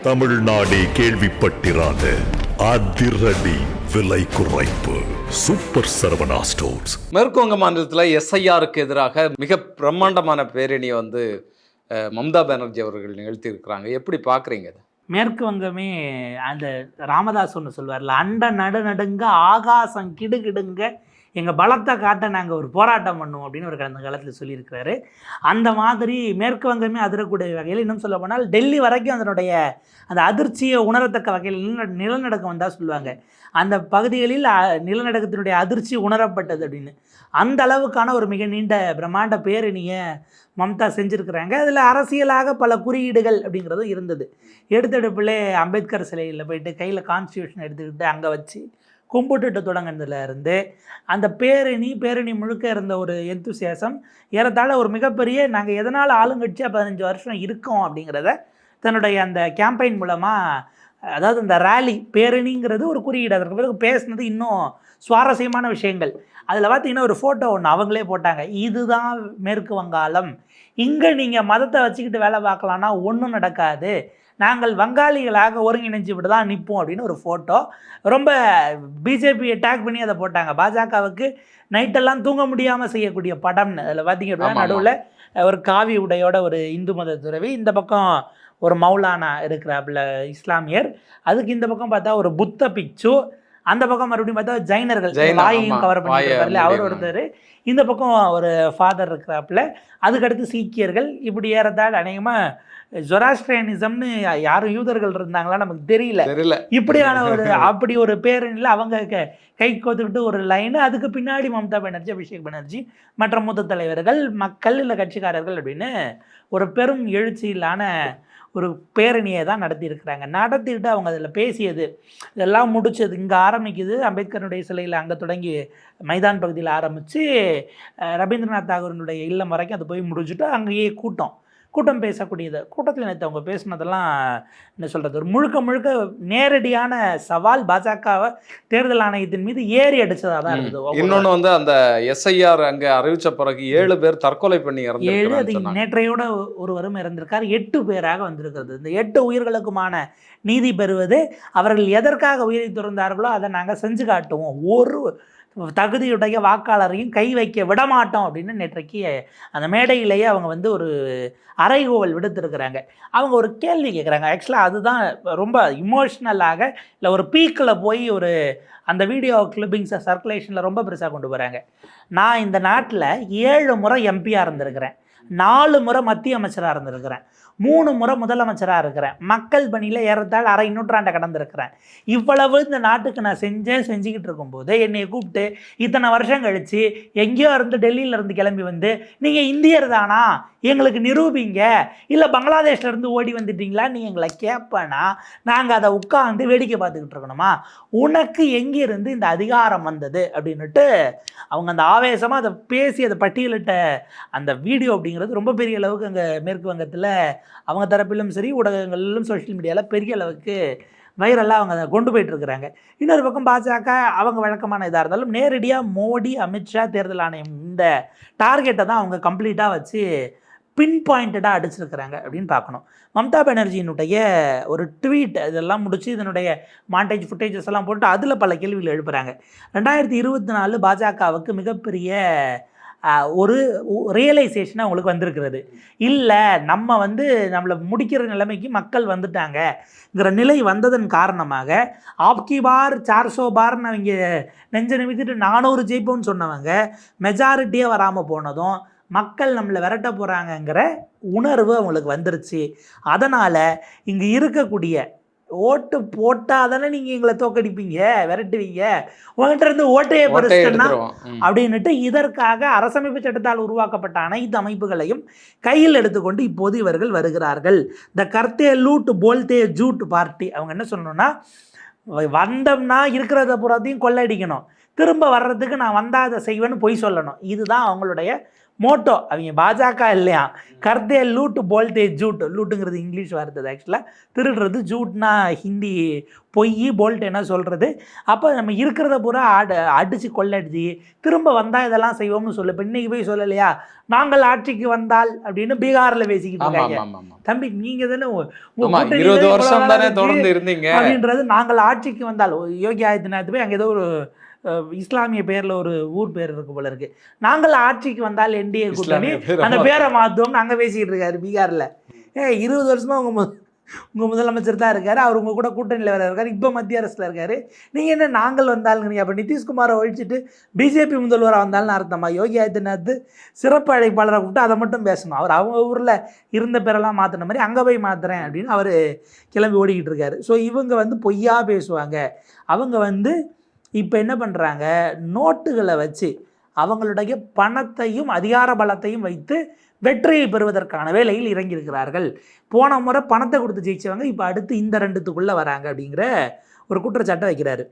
தமிழ்நாடே கேள்விப்பட்டிராத அதிரடி விலை குறைப்பு. Super Saravana stores. மேற்கு வங்க மாநிலத்தில் எஸ்ஐஆருக்கு எதிராக மிக பிரம்மாண்டமான பேரணியை வந்து அஹ், மம்தா பானர்ஜி அவர்கள் நிகழ்த்தி இருக்கிறாங்க எப்படி பார்க்குறீங்க மேற்கு வங்கமே அந்த ராமதாஸ் ஒன்று சொல்வார்ல அண்ட நடு நடுங்க ஆகாசம் கிடு கிடுங்க எங்கள் பலத்தை காட்ட நாங்கள் ஒரு போராட்டம் பண்ணுவோம் அப்படின்னு ஒரு கடந்த காலத்தில் சொல்லியிருக்கிறாரு. அந்த மாதிரி மேற்கு வங்கமே அதிரக்கூடிய வகையில் இன்னும் சொல்ல போனால் டெல்லி வரைக்கும் அதனுடைய அந்த அதிர்ச்சியை உணரத்தக்க வகையில் நிலநடுக்கம் வந்தால் சொல்லுவாங்க. அந்த பகுதிகளில் நிலநடுக்கத்தினுடைய அதிர்ச்சி உணரப்பட்டது அப்படின்னு. அந்த அளவுக்கான ஒரு மிக நீண்ட பிரம்மாண்ட பேரணியை மம்தா செஞ்சுருக்கிறாங்க. அதில் அரசியலாக பல குறியீடுகள் அப்படிங்கிறதும் இருந்தது. எடுத்தெடுப்பில் அம்பேத்கர் சிலையில் போயிட்டு கையில் கான்ஸ்டியூஷன் எடுத்துக்கிட்டு அங்கே வச்சு கும்பிட்டுட்டு தொடங்கினதுல இருந்து அந்த பேரணி பேரணி முழுக்க இருந்த ஒரு எந்தூசியாசம் ஏறத்தாழ ஒரு மிகப்பெரிய நாங்கள் எதனால் ஆளுங்கட்சியாக பதினஞ்சு வருஷம் இருக்கோம் அப்படிங்கிறத தன்னுடைய அந்த கேம்பெயின் மூலமாக அதாவது இந்த ரேலி பேரணிங்கிறது ஒரு குறியீடு. அதற்கு பிறகு பேசுனது இன்னும் சுவாரஸ்யமான விஷயங்கள். அதில் பார்த்தீங்கன்னா ஒரு ஃபோட்டோ ஒன்று அவங்களே போட்டாங்க. இதுதான் மேற்கு வங்காளம். இங்கே நீங்கள் மதத்தை வச்சுக்கிட்டு வேலை பார்க்கலான்னா ஒன்றும் நடக்காது. நாங்கள் வங்காளிகளாக ஒருங்கிணைஞ்சுவிட்டு தான் நிற்போம் அப்படின்னு ஒரு ஃபோட்டோ ரொம்ப பிஜேபி அட்டாக் பண்ணி அதை போட்டாங்க பாஜகவுக்கு நைட்டெல்லாம் தூங்க முடியாமல் செய்யக்கூடிய படம்னு அதில் பார்த்தீங்க அப்படின்னா. நடுவில் ஒரு காவி உடையோட ஒரு இந்து மத துறவி இந்த பக்கம் ஒரு மௌலானா இருக்கிறாப்புல இஸ்லாமியர் அதுக்கு இந்த பக்கம் பார்த்தா ஒரு புத்த பிச்சு அந்த பக்கம் மறுபடியும் பார்த்தா ஜைனர்கள் ஜைனர், வாயையும். கவர் பண்ணிருக்காருல்ல அவர். ஒருத்தர் இந்த பக்கம் ஒரு ஃபாதர் இருக்கிறாப்புல அதுக்கடுத்து சீக்கியர்கள் இப்படி ஏறத்தாழ அநேகமாக ஜொராஸ்ட்ரியனிசம்னு யாரும் யூதர்கள் இருந்தாங்களா நமக்கு தெரியல. தெரியல. இப்படியான ஒரு அப்படி ஒரு பேரணியில் அவங்க க- கை கோத்துக்கிட்டு ஒரு லைனு அதுக்கு பின்னாடி மம்தா பானர்ஜி அபிஷேக் பானர்ஜி மற்ற மூத்த தலைவர்கள் மக்கள் இல்லை கட்சிக்காரர்கள் அப்படின்னு ஒரு பெரும் எழுச்சியிலான ஒரு பேரணியை தான் நடத்தியிருக்கிறாங்க. நடத்திட்டு அவங்க அதில் பேசியது இதெல்லாம் முடிச்சது இங்கே ஆரம்பிக்குது. அம்பேத்கருடைய சிலையில் அங்கே தொடங்கி மைதான் பகுதியில் ஆரம்பித்து ரவீந்திரநாத் தாகூரினுடைய இல்லம் வரைக்கும் அது போய் முடிச்சுட்டு அங்கேயே கூட்டம். கூட்டம் பேசக்கூடியது. கூட்டத்தில் நேற்று அவங்க பேசுனதெல்லாம் என்ன சொல்கிறது ஒரு முழுக்க முழுக்க நேரடியான சவால் பாஜகவை தேர்தல் ஆணையத்தின் மீது ஏறி அடிச்சதாக தான் இருந்தது இன்னொன்று வந்து அந்த எஸ்ஐஆர் அங்கே அறிவிச்ச பிறகு ஏழு பேர் தற்கொலை பண்ணி ஏழு அது நேற்றையோட ஒருவரும் இறந்திருக்கார். எட்டு பேராக வந்திருக்கிறது. இந்த எட்டு உயிர்களுக்குமான நீதி பெறுவது அவர்கள் எதற்காக உயிரை துறந்தார்களோ அதை நாங்கள் செஞ்சு காட்டுவோம். ஒரு தகுதியுடைய வாக்காளரையும் கை வைக்க விடமாட்டோம் அப்படின்னு நேற்றைக்கு அந்த மேடையிலேயே அவங்க வந்து ஒரு அறைகோவல் விடுத்திருக்கிறாங்க. அவங்க ஒரு கேள்வி கேட்குறாங்க ஆக்சுவலாக அதுதான் ரொம்ப இமோஷ்னலாக இல்லை ஒரு பீக்கில் போய் ஒரு அந்த வீடியோ கிளிப்பிங்ஸை சர்க்குலேஷனில் ரொம்ப பெருசாக கொண்டு போகிறாங்க நான் இந்த நாட்டில் ஏழு முறை எம்பியாக இருந்திருக்கிறேன். நாலு முறை மத்திய அமைச்சராக இருந்திருக்கிறேன். மூணு முறை முதலமைச்சராக இருக்கிறேன். மக்கள் பணியில் ஏறத்தாழ் அரை நூற்றாண்டை கடந்திருக்கிறேன். இவ்வளவு இந்த நாட்டுக்கு நான் செஞ்சேன் செஞ்சுக்கிட்டு இருக்கும்போது என்னை கூப்பிட்டு இத்தனை வருஷம் கழித்து எங்கேயோ இருந்து டெல்லியில இருந்து கிளம்பி வந்து நீங்கள் இந்தியர் தானா? எங்களுக்கு நிரூபிங்க. இல்லை பங்களாதேஷ்லேருந்து ஓடி வந்துட்டீங்களா? நீ எங்களை கேட்பேனா நாங்கள் அதை உட்காந்து வேடிக்கை பார்த்துக்கிட்டு இருக்கணுமா? உனக்கு எங்கேருந்து இந்த அதிகாரம் வந்தது? அப்படின்னுட்டு அவங்க அந்த ஆவேசமாக அதை பேசி அதை பட்டியலிட்ட அந்த வீடியோ அப்படிங்கிறது ரொம்ப பெரிய அளவுக்கு அங்கே மேற்கு வங்கத்தில் அவங்க தரப்பிலும் சரி ஊடகங்களிலும் சோஷியல் மீடியாவில் பெரிய அளவுக்கு வைரலாக அவங்க அதை கொண்டு போயிட்டுருக்குறாங்க. இன்னொரு பக்கம் பாஜக அவங்க வழக்கமான இதாக இருந்தாலும் நேரடியாக மோடி அமித்ஷா தேர்தல் ஆணையம் இந்த டார்கெட்டை தான் அவங்க கம்ப்ளீட்டாக வச்சு பின் பாயிண்டடாக அடிச்சிருக்கிறாங்க அப்படின்னு பார்க்கணும். மம்தா பானர்ஜியினுடைய ஒரு ட்வீட் இதெல்லாம் முடித்து இதனுடைய மாண்டேஜ் ஃபுட்டேஜஸ் எல்லாம் போட்டு அதில் பல கேள்விகள் எழுப்புகிறாங்க ரெண்டாயிரத்தி இருபத்தி நாலு பாஜகவுக்கு மிகப்பெரிய ஒரு ரியலைசேஷன் அவங்களுக்கு வந்திருக்கிறது. இல்லை நம்ம வந்து நம்மளை முடிக்கிற நிலைமைக்கு மக்கள் வந்துட்டாங்கங்கிற நிலை வந்ததன் காரணமாக ஆப்கி பார் சார்சோ பார்னு அவங்க நெஞ்ச நிமித்திட்டு நானூறு ஜெயிப்போம்னு சொன்னவங்க மெஜாரிட்டியே வராமல் போனதும் மக்கள் நம்மளை விரட்ட போகிறாங்கங்கிற உணர்வு அவங்களுக்கு வந்துருச்சு. அதனால் இங்கே இருக்கக்கூடிய ஓட்டு போட்டால் தானே நீங்கள் எங்களை தோக்கடிப்பீங்க விரட்டுவீங்க. உங்கள்கிட்ட இருந்து ஓட்டையே பறிச்சிட்டேன்னா. அப்படின்னுட்டு இதற்காக அரசமைப்பு சட்டத்தால் உருவாக்கப்பட்ட அனைத்து அமைப்புகளையும் கையில் எடுத்துக்கொண்டு இப்போது இவர்கள் வருகிறார்கள். இந்த கர்த்தே லூட் போல்தே ஜூட் பார்ட்டி. அவங்க என்ன சொல்லணும்னா வந்தோம்னா இருக்கிறத பூராத்தையும் கொள்ளடிக்கணும். திரும்ப வர்றதுக்கு நான் வந்தா அதை செய்வேன்னு பொய் சொல்லணும். இதுதான் அவங்களுடைய மோட்டோ. அவங்க பாஜக இல்லையா? கர்தே லூட்டு போல்டே ஜூட் லூட்டுங்கிறது இங்கிலீஷ் வார்த்தை ஆக்சுவலாக திருடுறது ஜூட்னா ஹிந்தி பொய் போல்ட்டேன்னா சொல்கிறது அப்போ நம்ம இருக்கிறத பூரா அடு அடித்து கொள்ளடிச்சு திரும்ப வந்தால் இதெல்லாம் செய்வோம்னு சொல்லு. இப்போ இன்னைக்கு போய் சொல்லலையா? நாங்கள் ஆட்சிக்கு வந்தால் அப்படின்னு பீகாரில் பேசிக்கிட்டு இருக்காங்க. தம்பி நீங்கள் தானே இருபது வருஷம் தானே. தொடர்ந்து இருந்தீங்க. அப்படின்றது நாங்கள் ஆட்சிக்கு வந்தால். யோகி ஆதித்யநாத் போய் அங்கே ஏதோ ஒரு இஸ்லாமிய பேர்ல ஒரு ஊர் பேர் இருக்கு போல இருக்கு. நாங்கள் ஆட்சிக்கு வந்தால் என்டிஏ கூட்டணி அந்த. பேரை மாத்துவோம்னு அங்க பேசிக்கிட்டு இருக்காரு பீகார்ல. ஏ இருபது வருஷமா உங்க மு- உங்க முதலமைச்சர் தான் இருக்காரு அவர் உங்க கூட கூட்டணியில் வேற இருக்காரு இப்போ மத்திய அரசுல இருக்காரு. நீங்க என்ன நாங்கள் வந்தாலுங்க அப்ப நிதிஷ்குமாரை ஒழிச்சிட்டு பிஜேபி முதல்வராக வந்தாலும் அர்த்தமா? யோகி ஆதித்யநாத் சிறப்பு அழைப்பாளரை கூப்பிட்டு அதை மட்டும் பேசணும். அவர் அவங்க ஊர்ல இருந்த பேரெல்லாம் மாற்றின மாதிரி அங்கே போய் மாத்துறேன் அப்படின்னு அவர் கிளம்பி ஓடிக்கிட்டு இருக்காரு. ஸோ இவங்க வந்து பொய்யா பேசுவாங்க. அவங்க வந்து இப்போ என்ன பண்ணுறாங்க நோட்டுகளை வச்சு அவங்களுடைய பணத்தையும் அதிகார பலத்தையும் வைத்து வெற்றியை பெறுவதற்கான வேலையில் இறங்கியிருக்கிறார்கள். போன முறை பணத்தை கொடுத்து ஜெயிச்சவங்க இப்போ அடுத்து இந்த ரெண்டுத்துக்குள்ளே வராங்க அப்படிங்கிற ஒரு குற்றச்சாட்டை வைக்கிறாரு.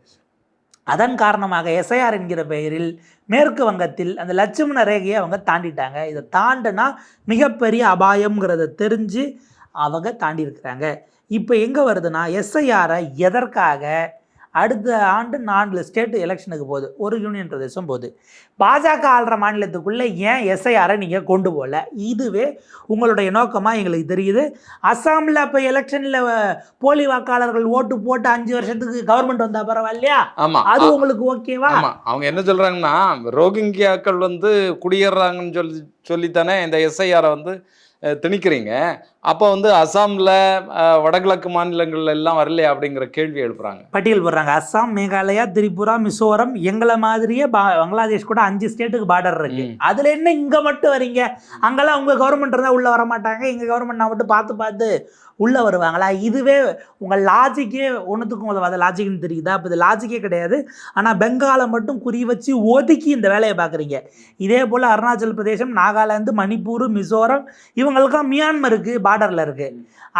அதன் காரணமாக எஸ்ஐஆர் என்கிற பெயரில் மேற்கு வங்கத்தில் அந்த லட்சுமண ரேகையை அவங்க தாண்டிட்டாங்க. இதை தாண்டினா மிகப்பெரிய அபாயம்ங்கிறத தெரிஞ்சு அவங்க தாண்டியிருக்கிறாங்க. இப்போ எங்கே வருதுன்னா எஸ்ஐஆரை எதற்காக அடுத்த ஆண்டு நான்கு ஸ்டேட் எலெக்ஷனுக்கு போகுது. ஒரு யூனியன் பிரதேசம் போகுது. பாஜக ஆள்ற மாநிலத்துக்குள்ளே ஏன் எஸ்ஐஆரை நீங்கள் கொண்டு போகல? இதுவே உங்களுடைய நோக்கமாக எங்களுக்கு தெரியுது. அஸ்ஸாமில் இப்போ எலெக்ஷனில் போலி வாக்காளர்கள் ஓட்டு போட்டு அஞ்சு வருஷத்துக்கு கவர்மெண்ட் வந்தால் பரவாயில்லையா? ஆமா. அது உங்களுக்கு ஓகேவா ஆமா. அவங்க என்ன சொல்றாங்கன்னா ரோஹிங்கியாக்கள் வந்து குடியேறாங்கன்னு சொல்லி சொல்லித்தானே இந்த எஸ்ஐஆரை வந்து திணிக்கிறீங்க. அப்போ வந்து அசாம்ல வடகிழக்கு மாநிலங்கள்ல எல்லாம் வரலையா அப்படிங்கிற கேள்வி எழுப்புறாங்க. பட்டியல் போடுறாங்க. அஸ்ஸாம் மேகாலயா திரிபுரா மிசோரம் எங்களை மாதிரியே பங்களாதேஷ் கூட அஞ்சு ஸ்டேட்டுக்கு பார்டர் இருக்கு. அதுல என்ன இங்க மட்டும் வரீங்க? அங்கெல்லாம் உங்க கவர்மெண்ட் இருந்தா உள்ள வர மாட்டாங்க எங்க கவர்மெண்ட் மட்டும் பார்த்து பார்த்து உள்ள வருவாங்களா? இதுவே உங்க லாஜிக்கே ஒன்றுத்துக்கும் உதவாத. லாஜிக்னு தெரியுதா? அப்போ இது லாஜிக்கே கிடையாது. ஆனா பெங்காலை மட்டும் குறி வச்சு ஒதுக்கி இந்த வேலையை பார்க்குறீங்க. இதே போல் அருணாச்சல் பிரதேசம் நாகாலாந்து மணிப்பூர் மிசோரம் இவங்களுக்கும் மியான்மருக்கு பார்டரில் இருக்கு.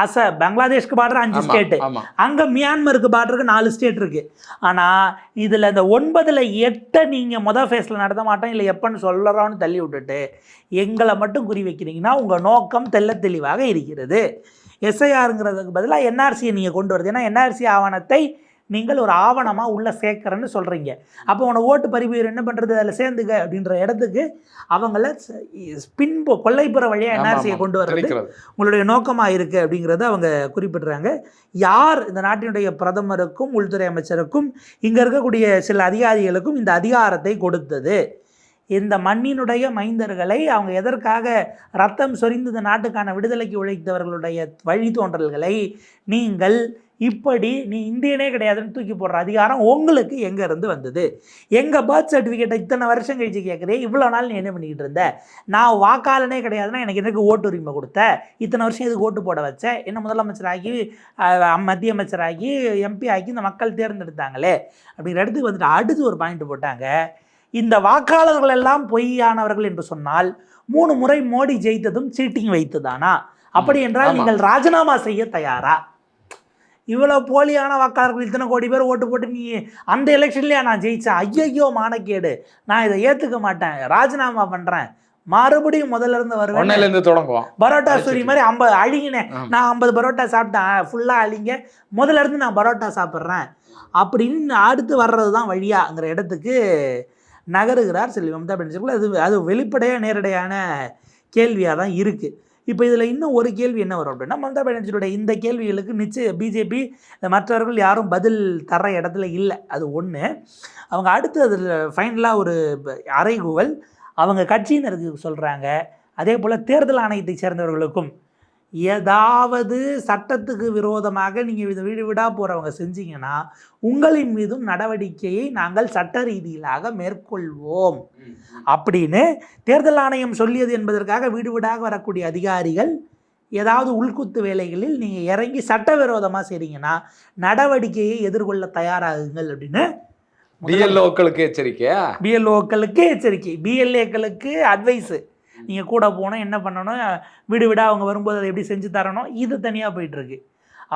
அச பங்களாதேஷ்க்கு பார்டர் அஞ்சு ஸ்டேட்டு அங்கே மியான்மருக்கு பார்டருக்கு நாலு ஸ்டேட் இருக்குது ஆனால் இதில் இந்த ஒன்பதில் எட்டை நீங்கள் மொதல் ஃபேஸில் நடத்த மாட்டோம் இல்லை எப்போன்னு சொல்லுறோன்னு தள்ளி விட்டுட்டு எங்களை மட்டும் குறி வைக்கிறீங்கன்னா உங்கள் நோக்கம் தெள்ளத் தெளிவாக இருக்கிறது. எஸ்ஐஆருங்கிறதுக்கு பதிலாக என்ஆர்சியை நீங்கள் கொண்டு வருது. ஏன்னா என்ஆர்சி ஆவணத்தை நீங்கள் ஒரு ஆவணமாக உள்ள சேர்க்குறேன்னு சொல்கிறீங்க அப்போ உன ஓட்டு பதிவு என்ன பண்ணுறது அதில் சேர்ந்துக்க அப்படின்ற இடத்துக்கு அவங்கள ஸ்பின் கொள்ளைப்புற வழியாக என்ஆர்சியை. கொண்டு வர்றது. உங்களுடைய நோக்கமாக இருக்குது அப்படிங்கிறத அவங்க குறிப்பிடுறாங்க. யார் இந்த நாட்டினுடைய பிரதமருக்கும் உள்துறை அமைச்சருக்கும் இங்கே இருக்கக்கூடிய சில அதிகாரிகளுக்கும் இந்த அதிகாரத்தை கொடுத்தது? இந்த மண்ணினுடைய மைந்தர்களை அவங்க எதற்காக ரத்தம் சொரிந்து இந்த நாட்டுக்கான விடுதலைக்கு உழைத்தவர்களுடைய வழித்தோன்றல்களை நீங்கள் இப்படி நீ இந்தியனே கிடையாதுன்னு தூக்கி போடுற அதிகாரம் உங்களுக்கு எங்கேருந்து வந்தது? எங்கள் பர்த் சர்டிஃபிகேட்டை இத்தனை வருஷம் கழிச்சு கேட்குறேன் இவ்வளோ நாள் நீ என்ன பண்ணிக்கிட்டு இருந்த? நான் வாக்காளனே கிடையாதுன்னா எனக்கு எனக்கு ஓட்டு உரிமை கொடுத்த? இத்தனை வருஷம் இதுக்கு ஓட்டு போட வச்ச? என்ன முதலமைச்சராகி மத்திய அமைச்சராகி எம்பி ஆக்கி இந்த மக்கள் தேர்ந்தெடுத்தாங்களே? அப்படிங்கிற இடத்துக்கு வந்துட்டு அடுத்து ஒரு பாயிண்ட் போட்டாங்க. இந்த வாக்காளர்கள் எல்லாம் பொய்யானவர்கள் என்று சொன்னால் மூணு முறை மோடி ஜெயித்ததும் சீட்டிங் வைத்துதானா அப்படி என்றால். நீங்கள் ராஜினாமா செய்ய தயாரா? இவ்வளோ போலியான வாக்காளர்கள் இத்தனை கோடி பேர் ஓட்டு போட்டு நீ அந்த எலெக்ஷன்லயா நான் ஜெயிச்சேன். ஐயையோ மானக்கேடு. நான் இதை ஏற்றுக்க மாட்டேன். ராஜினாமா பண்ணுறேன் மறுபடியும் முதல்ல இருந்து வருவேன். தொடங்குவோம். பரோட்டா. சூரி மாதிரி ஐம்பது அழிங்கினேன் ஆமா. நான் ஐம்பது பரோட்டா சாப்பிட்டேன். ஃபுல்லாக அழிங்க. முதல்ல இருந்து நான் பரோட்டா சாப்பிட்றேன். அப்படின்னு அடுத்து வர்றது தான் வழியாங்கிற இடத்துக்கு நகருகிறார் செல்வி மம்தா பானர்ஜி அது அது வெளிப்படையாக நேரடியான கேள்வியாக தான் இருக்குது இப்போ இதில் இன்னும் ஒரு கேள்வி என்ன வரும் அப்படின்னா மம்தா பானர்ஜியோட இந்த கேள்விகளுக்கு நிச்சய பிஜேபி மற்றவர்கள் யாரும் பதில் தர இடத்துல இல்லை. அது ஒன்று அவங்க அடுத்து அதில் ஃபைனலாக ஒரு அறைகூவல் அவங்க கட்சியினருக்கு சொல்கிறாங்க அதே போல் தேர்தல் ஆணையத்தை சேர்ந்தவர்களுக்கும் ஏதாவது சட்டத்துக்கு விரோதமாக நீங்கள் இது வீடு வீடாக போகிறவங்க செஞ்சீங்கன்னா உங்களின் மீதும் நடவடிக்கையை நாங்கள் சட்ட ரீதியிலாக மேற்கொள்வோம். அப்படின்னு தேர்தல் ஆணையம் சொல்லியது என்பதற்காக வீடு வீடாக வரக்கூடிய அதிகாரிகள் ஏதாவது உள்குத்து வேலைகளில் நீங்கள் இறங்கி சட்டவிரோதமாக செய்றீங்கன்னா நடவடிக்கையை எதிர்கொள்ள தயாராகுங்கள் அப்படின்னு பிஎல்ஓக்களுக்கு எச்சரிக்கையா? பிஎல்ஓக்களுக்கு எச்சரிக்கை. பிஎல்ஏக்களுக்கு அட்வைஸு நீங்கள் கூட போனால் என்ன பண்ணணும்? வீடு வீடாக அவங்க வரும்போது அதை எப்படி செஞ்சு தரணும்? இது தனியாக போயிட்டுருக்கு.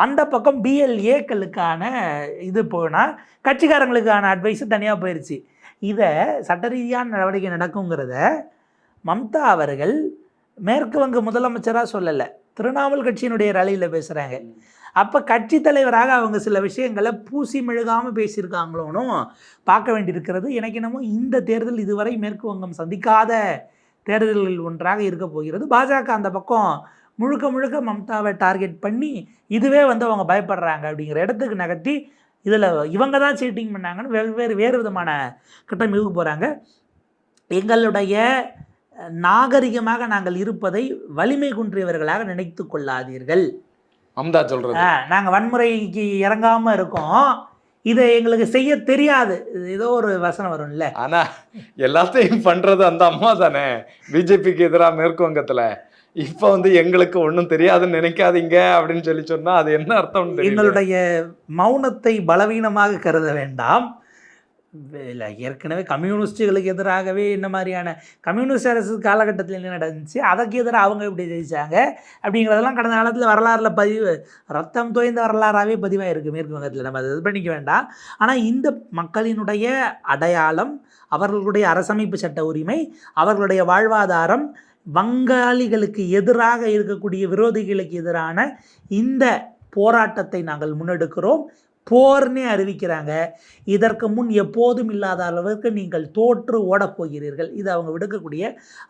அந்த பக்கம் பிஎல்ஏக்களுக்கான இது போனால் கட்சிக்காரங்களுக்கான அட்வைஸு தனியாக போயிடுச்சு இதை சட்ட ரீதியான நடவடிக்கை நடக்குங்கிறத மம்தா அவர்கள் மேற்கு வங்க முதலமைச்சராக சொல்லலை. திரிணாமுல் கட்சியினுடைய ரலையில் பேசுகிறாங்க அப்போ கட்சி தலைவராக அவங்க சில விஷயங்களை பூசி மெழுகாமல் பேசியிருக்காங்களோன்னு பார்க்க வேண்டியிருக்கிறது. எனக்கு என்னமோ இந்த தேர்தல் இதுவரை மேற்கு வங்கம் சந்திக்காத தேர்தல்களில் ஒன்றாக இருக்க போகிறது. பாஜக அந்த பக்கம் முழுக்க முழுக்க மம்தாவை டார்கெட் பண்ணி இதுவே வந்து அவங்க பயப்படுறாங்க அப்படிங்கிற இடத்துக்கு நகர்த்தி இதில் இவங்க தான் சீட்டிங் பண்ணாங்கன்னு வெவ்வேறு வேறு விதமான கட்டமைப்புக்கு போகிறாங்க எங்களுடைய நாகரிகமாக நாங்கள் இருப்பதை வலிமை குன்றியவர்களாக நினைத்து கொள்ளாதீர்கள். அம்தா சொல்றது. நாங்கள் வன்முறைக்கு இறங்காமல் இருக்கோம். இதை எங்களுக்கு செய்ய தெரியாது. இது ஏதோ ஒரு வசனம் வரும்ல. ஆனா எல்லாத்தையும் பண்றது அந்த அம்மா தானே. பிஜேபிக்கு எதிராக மேற்கு வங்கத்துல இப்ப வந்து எங்களுக்கு ஒண்ணும் தெரியாதுன்னு நினைக்காதீங்க அப்படின்னு சொல்லி சொன்னா அது என்ன அர்த்தம்னு தெரியல எங்களுடைய மௌனத்தை பலவீனமாக கருத வேண்டாம். ஏற்கனவே கம்யூனிஸ்டுகளுக்கு எதிராகவே இந்த மாதிரியான கம்யூனிஸ்ட் அரசு காலகட்டத்தில் என்ன நடந்துச்சு? அதற்கு எதிராக அவங்க எப்படி ஜெயிச்சாங்க? அப்படிங்கிறதெல்லாம் கடந்த காலத்தில் வரலாறில் பதிவு ரத்தம் தோய்ந்த வரலாறாகவே பதிவாக இருக்குது மேற்கு வங்கத்தில். நம்ம அதை இது பண்ணிக்க வேண்டாம். ஆனால் இந்த மக்களினுடைய அடையாளம் அவர்களுடைய அரசமைப்பு சட்ட உரிமை அவர்களுடைய வாழ்வாதாரம் வங்காளிகளுக்கு எதிராக இருக்கக்கூடிய விரோதிகளுக்கு எதிரான இந்த போராட்டத்தை நாங்கள் முன்னெடுக்கிறோம். போர்னே அறிவிக்கிறாங்க. இதற்கு முன் எப்போதும் இல்லாத அளவுக்கு நீங்கள் தோற்று ஓடப் போகிறீர்கள். இது அவங்க விடுக்கக்கூடிய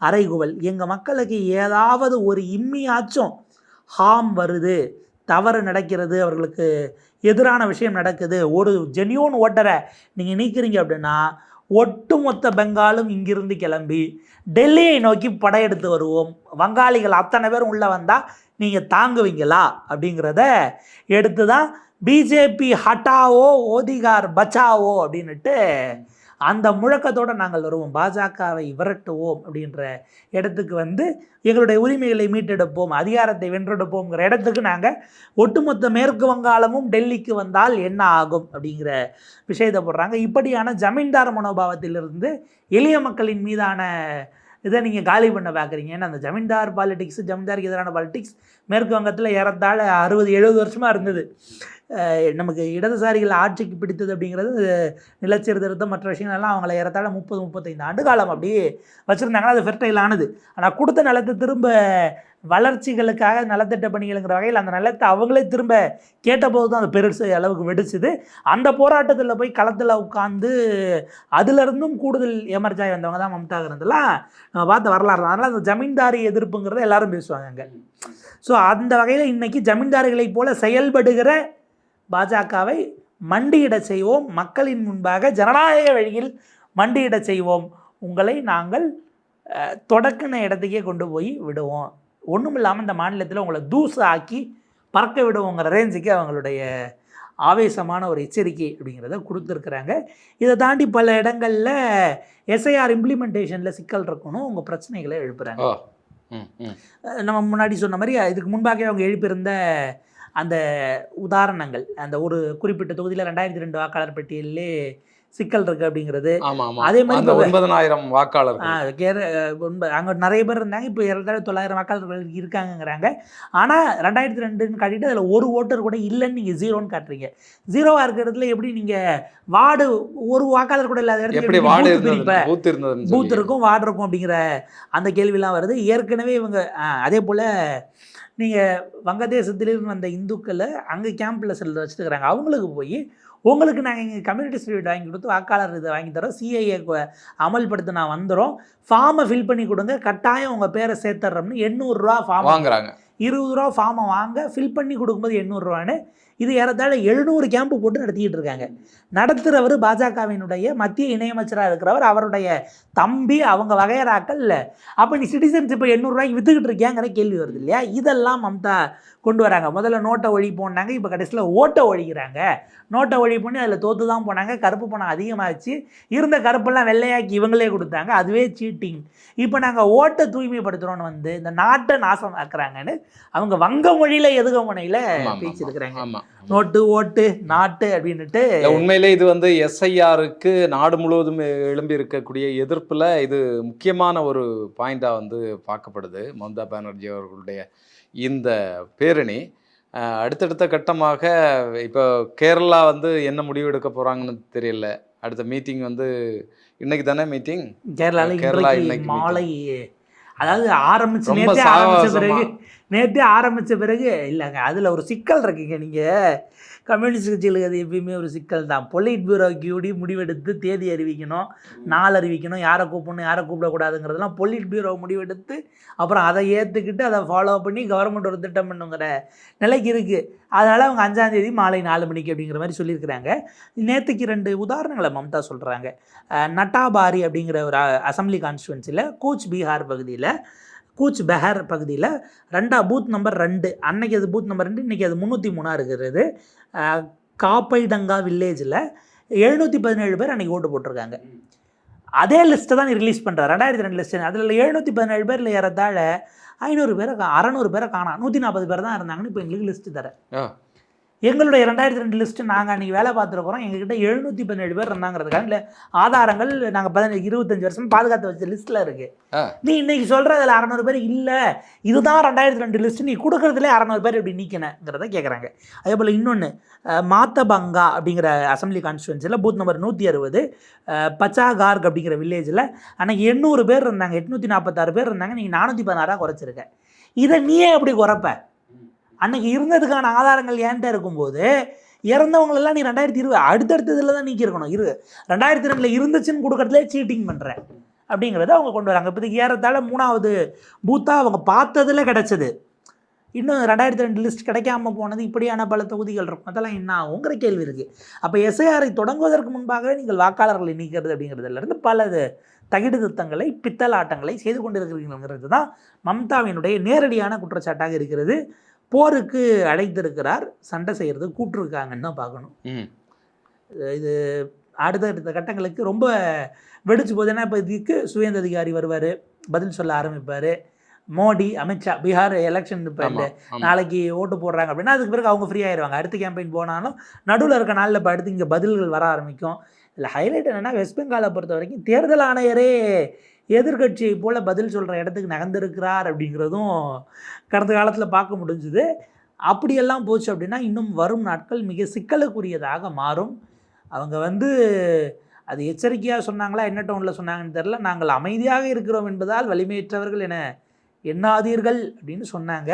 அறைகுவல். எங்கள் மக்களுக்கு ஏதாவது ஒரு இம்மியாச்சும் ஹாம் வருது தவறு நடக்கிறது அவர்களுக்கு எதிரான விஷயம் நடக்குது ஒரு ஜென்யூன் ஓட்டரை நீங்கள் நீக்கிறீங்க அப்படின்னா ஒட்டுமொத்த பெங்காலும் இங்கிருந்து கிளம்பி டெல்லியை நோக்கி படையெடுத்து வருவோம். வங்காளிகள் அத்தனை பேரும் உள்ளே வந்தால் நீங்கள் தாங்குவீங்களா? அப்படிங்கிறத எடுத்து தான் பிஜேபி ஹட்டாவோ ஓதிகார் பச்சாவோ அப்படின்ட்டு அந்த முழக்கத்தோடு நாங்கள் வருவோம். பாஜகவை விரட்டுவோம் அப்படின்ற இடத்துக்கு வந்து எங்களுடைய உரிமைகளை மீட்டெடுப்போம் அதிகாரத்தை வென்றெடுப்போங்கிற இடத்துக்கு நாங்கள் ஒட்டுமொத்த மேற்கு வங்காளமும் டெல்லிக்கு வந்தால் என்ன ஆகும் அப்படிங்கிற விஷயத்தை போடுறாங்க. இப்படியான ஜமீன்தார் மனோபாவத்திலிருந்து எளிய மக்களின் மீதான இதை நீங்கள் காலி பண்ண பார்க்குறீங்க ஏன்னா அந்த ஜமீன்தார் பாலிடிக்ஸ் ஜமீன்தாருக்கு எதிரான பாலிடிக்ஸ் மேற்கு வங்கத்தில் ஏறத்தாழ அறுபது எழுபது வருஷமாக இருந்தது. நமக்கு இடதுசாரிகள் ஆட்சிக்கு பிடித்தது அப்படிங்கிறது நிலச்சீர்திருத்தம் மற்ற விஷயங்கள்லாம் அவங்கள ஏறத்தாழ முப்பது முப்பத்தைந்து ஆண்டு காலம் அப்படியே வச்சுருந்தாங்கன்னா அது ஃபெர்டைல் ஆனது. ஆனால் கொடுத்த நிலத்தை திரும்ப வளர்ச்சிகளுக்காக நலத்திட்ட பணிகளுங்கிற வகையில் அந்த நிலத்தை அவங்களே திரும்ப கேட்டபோது தான் அது பெருசு அளவுக்கு வெடிச்சுது. அந்த போராட்டத்தில் போய் களத்தில் உட்காந்து அதிலிருந்தும் கூடுதல் எமர்ஜாய் வந்தவங்க தான் மம்தா இருந்தெல்லாம் நம்ம பார்த்த வரலாறு தான். அதனால் அந்த ஜமீன்தாரி எதிர்ப்புங்கிறத எல்லாரும் பேசுவாங்க அங்கே. ஸோ அந்த வகையில் இன்றைக்கி ஜமீன்தாரிகளைப் போல செயல்படுகிற பாஜகவை மண்டியிட செய்வோம். மக்களின் முன்பாக ஜனநாயக வழியில் மண்டியிட செய்வோம். உங்களை நாங்கள் தொடக்கின இடத்துக்கே கொண்டு போய் விடுவோம். ஒன்றும் இல்லாமல் இந்த மாநிலத்தில் உங்களை தூசு ஆக்கி பறக்க விடுவோங்கிற ரேஞ்சுக்கு அவங்களுடைய ஆவேசமான ஒரு எச்சரிக்கை அப்படிங்கிறத கொடுத்துருக்குறாங்க. இதை தாண்டி பல இடங்களில் எஸ்ஐஆர் இம்ப்ளிமெண்டேஷனில் சிக்கல் இருக்கணும் உங்கள் பிரச்சனைகளை எழுப்புறாங்க. அஹ் நம்ம முன்னாடி சொன்ன மாதிரி இதுக்கு முன்பாகவே அவங்க எழுப்பியிருந்த அந்த உதாரணங்கள் அந்த ஒரு குறிப்பிட்ட தொகுதியில் ரெண்டாயிரத்தி ரெண்டு வாக்காளர் பட்டியலிலே சிக்கல் இருக்குது அப்படிங்கிறது. அதே மாதிரி ஒன்பதனாயிரம் வாக்காளர்கள். கேர அங்கே நிறைய பேர் இருந்தாங்க. இப்போ இரண்டாயிரத்தி தொள்ளாயிரம் வாக்காளர்கள் இருக்காங்கங்கிறாங்க. ஆனால் ரெண்டாயிரத்தி ரெண்டுன்னு காட்டிட்டு அதில் ஒரு ஓட்டர் கூட இல்லைன்னு நீங்கள் ஜீரோன்னு காட்டுறீங்க. ஜீரோவாக இருக்கிற இடத்துல எப்படி நீங்கள் வார்டு ஒரு வாக்காளர் கூட இல்லாத இடத்துல பூத். இருக்கும் வார்டு இருக்கும் அப்படிங்கிற அந்த கேள்விலாம் வருது. ஏற்கனவே இவங்க அதே போல் நீங்கள் வங்கதேசத்திலிருந்து வந்த இந்துக்களை அங்கே கேம்பில் செல்ல வச்சுருக்கிறாங்க. அவங்களுக்கு போய் உங்களுக்கு நாங்கள் இங்கே கம்யூனிட்டி சர்டிஃபிகேட் வாங்கி கொடுத்து வாக்காளர் இதை வாங்கி தரோம். சிஐஏ அமல்படுத்த நான் வந்துடும் ஃபார்மை ஃபில் பண்ணி கொடுங்க. கட்டாயம் உங்கள் பேரை சேர்த்துட்றோம்னு எண்ணூறுரூவா ஃபார்ம் வாங்குறாங்க. இருபது ரூபா ஃபார்மை வாங்க. ஃபில் பண்ணி கொடுக்கும்போது எண்ணூறுரூவான்னு இது ஏறத்தாழ எழுநூறு கேம்பு போட்டு நடத்திக்கிட்டு இருக்காங்க. நடத்துகிறவர் பாஜகவினுடைய மத்திய இணையமைச்சராக இருக்கிறவர் அவருடைய தம்பி அவங்க வகையறாக்கள் அப்போ நீ சிட்டிசன்ஷிப்பை எண்ணூறுரூவாய்க்கு விற்றுக்கிட்டு இருக்கியாங்கிற கேள்வி வருது இல்லையா? இதெல்லாம் மம்தா கொண்டு வராங்க. முதல்ல நோட்டை ஒழிப்போன்னாங்க இப்போ கடைசியில் ஓட்டை ஒழிக்கிறாங்க. நோட்டை ஒழிப்போன்னு அதில் தோற்று தான் போனாங்க. கருப்பு பணம் அதிகமாச்சு. இருந்த கருப்பெல்லாம் வெள்ளையாக்கி இவங்களே கொடுத்தாங்க. அதுவே சீட்டிங் இப்போ நாங்கள் ஓட்டை தூய்மைப்படுத்துகிறோன்னு வந்து இந்த நாட்டை நாசமாக்குறாங்கன்னு அவங்க வங்க மொழியில் எதுக முனையில் பேசியிருக்கிறாங்க. நோட்டு ஓட்டு நாட்டு அப்படின்னுட்டு உண்மையிலே இது வந்து எஸ்ஐஆருக்கு நாடு முழுவதும் எழும்பி இருக்கக்கூடிய எதிர்ப்புல இது முக்கியமான ஒரு பாயிண்டா வந்து பார்க்கப்படுது. மம்தா பானர்ஜி அவர்களுடைய இந்த பேரணி. அடுத்தடுத்த கட்டமாக இப்போ கேரளா வந்து என்ன முடிவு எடுக்க போறாங்கன்னு தெரியல. அடுத்த மீட்டிங் வந்து இன்னைக்கு தானே மீட்டிங்? கேரளாவில் கேரளா இன்னைக்கு மாலை அதாவது ஆரம்பிச்சு. பிறகு நேற்றே ஆரம்பித்த பிறகு இல்லைங்க அதில் ஒரு சிக்கல் இருக்குங்க நீங்கள் கம்யூனிஸ்ட் கட்சிகளுக்கு அது எப்பயுமே ஒரு சிக்கல் தான். பொலிட் பியூரோக்கியோடி முடிவெடுத்து தேதி அறிவிக்கணும் நாள் அறிவிக்கணும் யாரை கூப்பிடணும் யாரை கூப்பிடக்கூடாதுங்கிறதெல்லாம் பொலிட் பியூரோ முடிவெடுத்து அப்புறம் அதை ஏற்றுக்கிட்டு அதை ஃபாலோ பண்ணி கவர்மெண்ட் ஒரு திட்டம் பண்ணுங்கிற நிலைக்கு இருக்குது அதனால் அவங்க அஞ்சாந்தேதி மாலை நாலு மணிக்கு அப்படிங்கிற மாதிரி சொல்லியிருக்கிறாங்க. நேற்றுக்கு ரெண்டு உதாரணங்களை மம்தா சொல்கிறாங்க நட்டாபாரி அப்படிங்கிற ஒரு அசம்பிளி கான்ஸ்டுவன்சியில் கூச் பீகார் பகுதியில் கூச் பெஹர் பகுதியில் ரெண்டா பூத் நம்பர் ரெண்டு. அன்னைக்கு அது பூத் நம்பர் ரெண்டு இன்றைக்கி அது முந்நூற்றி மூணாக இருக்கிறது. காப்பைடங்கா வில்லேஜில் எழுநூற்றி பதினேழு பேர் அன்றைக்கி ஓட்டு போட்டிருக்காங்க. அதே லிஸ்ட்டை தான் ரிலீஸ் பண்ணுறாரு ரெண்டாயிரத்தி ரெண்டு லிஸ்ட்டு. அதில் எழுநூற்றி பதினேழு பேரில் ஏறத்தாழ ஐநூறு பேரை கா- அறநூறு பேரை காணாம் நூற்றி நாற்பது பேர் தான் இருந்தாங்கன்னு இப்போ எங்களுக்கு லிஸ்ட்டு தரேன் எங்களுடைய ரெண்டாயிரத்தி ரெண்டு லிஸ்ட்டு நாங்கள் அன்றைக்கி வேலை பார்த்துருக்குறோம் எங்ககிட்ட எழுநூற்றி பதினேழு பேர் இருந்தாங்கிறதுக்காக இல்லை ஆதாரங்கள் நாங்கள் பதினஞ்சு இருபத்தஞ்சு வருஷம் பாதுகாத்து வச்ச லிஸ்ட்டில் இருக்குது. நீ இன்னைக்கு சொல்கிற அதில் அறநூறு பேர் இல்லை இதுதான் ரெண்டாயிரத்தி ரெண்டு லிஸ்ட்டு நீ கொடுக்குறதுலே அறநூறு பேர் இப்படி நீக்கினங்கிறத கேட்குறாங்க அதே போல் இன்னொன்று மாத்தபங்கா அப்படிங்கிற அசம்பிளி கான்ஸ்டுவன்சியில் பூத் நம்பர் நூற்றி அறுபது பச்சாகார்க் அப்படிங்கிற வில்லேஜில் அன்னைக்கு எண்ணூறு பேர் இருந்தாங்க எட்நூற்றி நாற்பத்தாறு பேர் இருந்தாங்க நீங்கள் நானூற்றி பதினாறாக குறைச்சிருக்க. இதை நீயே எப்படி குறைப்ப? அன்னைக்கு இருந்ததுக்கான ஆதாரங்கள் ஏன்ட்ட இருக்கும்போது இறந்தவங்களெல்லாம் நீ ரெண்டாயிரத்தி இருபது அடுத்தடுத்ததில் தான் நீக்கியிருக்கணும். இரு ரெண்டாயிரத்தி ரெண்டில் இருந்துச்சுன்னு கொடுக்கறதுலே சீட்டிங் பண்ணுற அப்படிங்கிறத அவங்க கொண்டு வராங்க. இப்போதைக்கு ஏறத்தாழ மூணாவது பூத்தாக அவங்க பார்த்ததில் கிடச்சிது. இன்னும் ரெண்டாயிரத்தி ரெண்டு லிஸ்ட் கிடைக்காம போனது இப்படியான பல தொகுதிகள் இருக்கும். அதெல்லாம் என்ன ஆகுங்கிற கேள்வி இருக்குது அப்போ எஸ்ஐஆரை தொடங்குவதற்கு முன்பாகவே நீங்கள் வாக்காளர்களை நீக்கிறது அப்படிங்கிறதுலேருந்து பல தகிடு திருத்தங்களை பித்தலாட்டங்களை செய்து கொண்டிருக்கிறீங்கிறது தான் மம்தாவினுடைய நேரடியான குற்றச்சாட்டாக இருக்கிறது. போருக்கு அழைத்திருக்கிறார் சண்டை செய்கிறது கூப்பிட்டுருக்காங்கன்னு தான் பார்க்கணும். இது அடுத்தடுத்த கட்டங்களுக்கு ரொம்ப வெடிச்சு போகுது. ஏன்னா இப்போ இதுக்கு சுவேந்த அதிகாரி வருவார் பதில் சொல்ல ஆரம்பிப்பார். மோடி அமித்ஷா பீகார் எலெக்ஷன் இப்போ நாளைக்கு ஓட்டு போடுறாங்க அப்படின்னா அதுக்கு பிறகு அவங்க ஃப்ரீ ஆயிடுவாங்க அடுத்த கேம்பெயின் போனாலும் நடுவில் இருக்க நாளில் இப்போ அடுத்து இங்கே பதில்கள் வர ஆரம்பிக்கும். இதில் ஹைலைட் என்னென்னா வெஸ்ட் பெங்காலை பொறுத்த வரைக்கும் தேர்தல் ஆணையரே எதிர்கட்சியை போல் பதில் சொல்கிற இடத்துக்கு நகர்ந்திருக்கிறார் அப்படிங்கிறதும் கடந்த காலத்தில் பார்க்க முடிஞ்சுது. அப்படியெல்லாம் போச்சு அப்படின்னா இன்னும் வரும் நாட்கள் மிக சிக்கலுக்குரியதாக மாறும். அவங்க வந்து அது எச்சரிக்கையாக சொன்னாங்களா என்ன டவுனில் சொன்னாங்கன்னு தெரில நாங்கள் அமைதியாக இருக்கிறோம் என்பதால் வலிமையற்றவர்கள் என எண்ணாதீர்கள் அப்படின்னு சொன்னாங்க.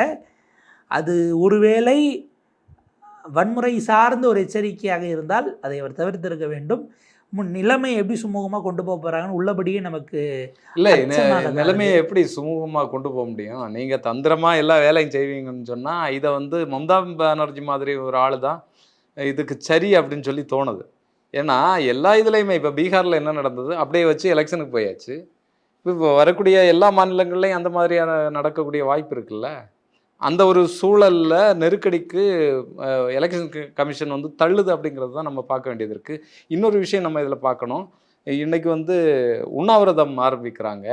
அது ஒருவேளை வன்முறை சார்ந்த ஒரு எச்சரிக்கையாக இருந்தால் அதை அவர் தவிர்த்திருக்க வேண்டும். முன் நிலைமை எப்படி சுமூகமாக கொண்டு போக போகிறாங்கன்னு உள்ளபடியே நமக்கு இல்லை நிலைமையை எப்படி சுமூகமாக கொண்டு போக முடியும்? நீங்கள் தந்திரமாக எல்லா வேலையும் செய்வீங்கன்னு சொன்னால் இதை வந்து மம்தா பானர்ஜி மாதிரி ஒரு ஆள் தான் இதுக்கு சரி அப்படின்னு சொல்லி தோணுது. ஏன்னா எல்லா இதுலேயுமே இப்போ பீகாரில் என்ன நடந்தது? அப்படியே வச்சு எலெக்ஷனுக்கு போயாச்சு. இப்போ வரக்கூடிய எல்லா மாநிலங்கள்லையும் அந்த மாதிரியான நடக்கக்கூடிய வாய்ப்பு இருக்குல்ல? அந்த ஒரு சூழலில் நெருக்கடிக்கு எலெக்ஷன் கமிஷன் வந்து தள்ளுது அப்படிங்கிறது தான் நம்ம பார்க்க வேண்டியது இருக்குது இன்னொரு விஷயம் நம்ம இதில் பார்க்கணும். இன்றைக்கி வந்து உண்ணாவிரதம் ஆரம்பிக்கிறாங்க.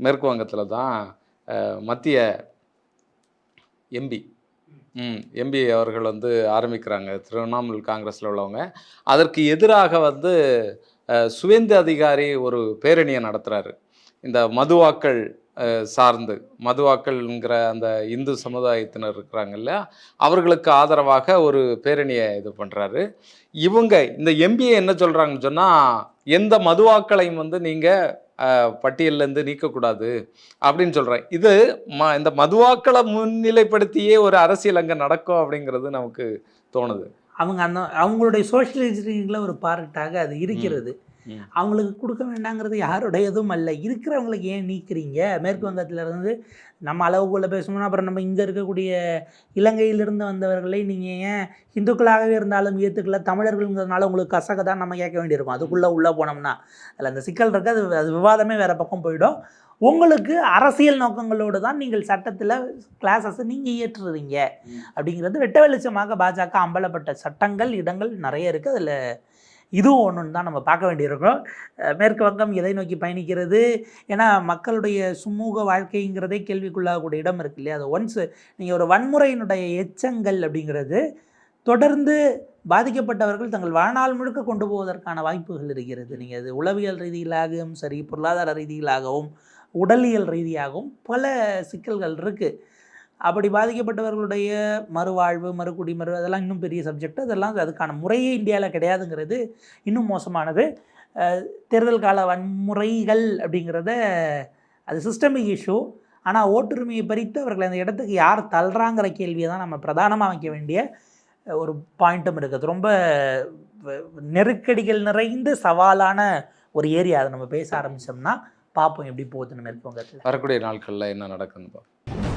மேற்கு வங்கத்தில் தான் மத்திய எம்பி ம் எம்பி அவர்கள் வந்து ஆரம்பிக்கிறாங்க. திரிணாமுல் காங்கிரஸில் உள்ளவங்க. அதற்கு எதிராக வந்து சுவேந்து அதிகாரி ஒரு பேரணியை நடத்துகிறாரு இந்த மதுவாக்கள் சார்ந்து மதுவாக்கள்ங்கிற அந்த இந்து சமுதாயத்தினர் இருக்கிறாங்கல்ல அவர்களுக்கு ஆதரவாக ஒரு பேரணியை இது பண்ணுறாரு இவங்க இந்த எம்பிஏ என்ன சொல்கிறாங்கன்னு சொன்னால் எந்த மதுவாக்களையும் வந்து நீங்கள் பட்டியல்லேருந்து நீக்கக்கூடாது அப்படின்னு சொல்கிறேன் இது ம இந்த மதுவாக்களை முன்னிலைப்படுத்தியே ஒரு அரசியல் அங்கே நடக்கும் அப்படிங்கிறது நமக்கு தோணுது. அவங்க அந்த அவங்களுடைய சோஷியல் இன்ஜினியரிங்கில் ஒரு பார்ட்டாக அது இருக்கிறது. அவங்களுக்கு கொடுக்க வேண்டாங்கிறது யாருடையதும் அல்ல இருக்கிறவங்களுக்கு ஏன் நீக்கிறீங்க? மேற்கு வங்கத்துல இருந்து நம்ம அளவுக்குள்ளே பேசணும்னா அப்புறம் நம்ம இங்கே இருக்கக்கூடிய இலங்கையிலிருந்து வந்தவர்களை நீங்கள் ஏன் இந்துக்களாகவே இருந்தாலும் ஏற்றுக்கல தமிழர்கள்ங்கிறதுனால உங்களுக்கு கசக தான் நம்ம கேட்க வேண்டியிருக்கும். அதுக்குள்ளே உள்ளே போனோம்னா அதில் அந்த சிக்கல் இருக்குது அது அது விவாதமே வேறு பக்கம் போயிடும். உங்களுக்கு அரசியல் நோக்கங்களோடு தான் நீங்கள் சட்டத்தில் கிளாஸஸை நீங்கள் இயற்றுறீங்க. ம். அப்படிங்கிறது வெட்ட வெளிச்சமாக பாஜக அம்பலப்பட்ட சட்டங்கள் இடங்கள் நிறைய இருக்குது அதில் இதுவும் ஒன்று தான் நம்ம பார்க்க வேண்டியிருக்கோம் மேற்கு வங்கம் எதை நோக்கி பயணிக்கிறது? ஏன்னா மக்களுடைய சுமூக வாழ்க்கைங்கிறதே கேள்விக்குள்ளாகக்கூடிய இடம் இருக்கு இல்லையா? அது ஒன்ஸ் நீங்கள் ஒரு வன்முறையினுடைய எச்சங்கள் அப்படிங்கிறது தொடர்ந்து பாதிக்கப்பட்டவர்கள் தங்கள் வாழ்நாள் முழுக்க கொண்டு போவதற்கான வாய்ப்புகள் இருக்கிறது. நீங்கள் அது உளவியல் ரீதியிலாகவும் சரி பொருளாதார ரீதியிலாகவும் உடலியல் ரீதியாகவும் பல சிக்கல்கள் இருக்குது அப்படி பாதிக்கப்பட்டவர்களுடைய மறுவாழ்வு மறுகுடிமறு அதெல்லாம் இன்னும் பெரிய சப்ஜெக்ட் அதெல்லாம் அதுக்கான முறையே இந்தியாவில் கிடையாதுங்கிறது இன்னும் மோசமானது. தேர்தல் கால வன்முறைகள் அப்படிங்கிறத அது சிஸ்டமிக் இஷ்யூ ஆனால் ஓட்டுரிமையை பறித்து அவர்களை அந்த இடத்துக்கு யார் தள்ளுறாங்கிற கேள்வியை தான் நம்ம பிரதானமாக வைக்க வேண்டிய ஒரு பாயிண்ட்டும் இருக்குது. ரொம்ப நெருக்கடிகள் நிறைந்த சவாலான ஒரு ஏரியா அதை நம்ம பேச ஆரம்பித்தோம்னா பார்ப்போம் எப்படி போகுதுன்னு மேற்கு வரக்கூடிய நாட்களில் என்ன நடக்குதுன்னு பார்ப்போம்.